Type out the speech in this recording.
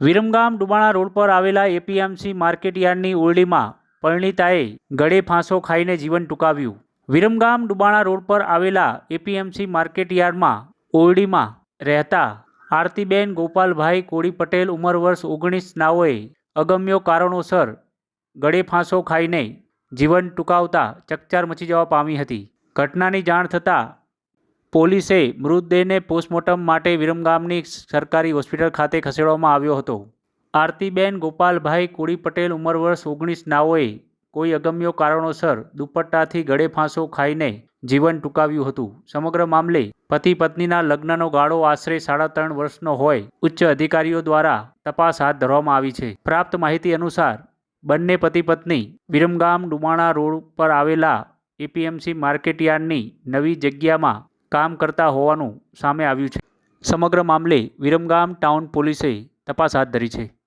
Viramgam ડુબાણા road પર આવેલા APMC માર્કેટયાર્ડની ઓરડીમાં પરિણીતાએ ગળે ફાંસો ખાઈને જીવન ટૂંકાવ્યું. વિરમગામ ડુબાણા રોડ પર આવેલા એપીએમસી માર્કેટયાર્ડમાં ઓરડીમાં રહેતા આરતીબેન ગોપાલભાઈ કોળી પટેલ ઉંમર વર્ષ ઓગણીસ નાઓએ અગમ્યો કારણોસર ગળે ફાંસો ખાઈને જીવન ટૂંકાવતા ચકચાર મચી જવા પામી હતી. ઘટનાની જાણ થતાં પોલીસે મૃતદેહને પોસ્ટમોર્ટમ માટે વિરમગામની સરકારી હોસ્પિટલ ખાતે ખસેડવામાં આવ્યો હતો. આરતીબેન ગોપાલભાઈ કોળી પટેલ ઉંમર વર્ષ ઓગણીસ નાઓએ કોઈ અગમ્યો કારણોસર દુપટ્ટાથી ગળે ફાંસો ખાઈને જીવન ટૂંકાવ્યું હતું. સમગ્ર મામલે પતિ પત્નીના લગ્નનો ગાળો આશરે સાડા ત્રણ વર્ષનો હોય ઉચ્ચ અધિકારીઓ દ્વારા તપાસ હાથ ધરવામાં આવી છે. પ્રાપ્ત માહિતી અનુસાર, બંને પતિ પત્ની વિરમગામ ડુમાણા રોડ પર આવેલા એપીએમસી માર્કેટયાર્ડની નવી જગ્યામાં કામ કરતા હોવાનું સામે આવ્યું છે. સમગ્ર મામલે વિરમગામ ટાઉન પોલીસે તપાસ હાથ ધરી છે.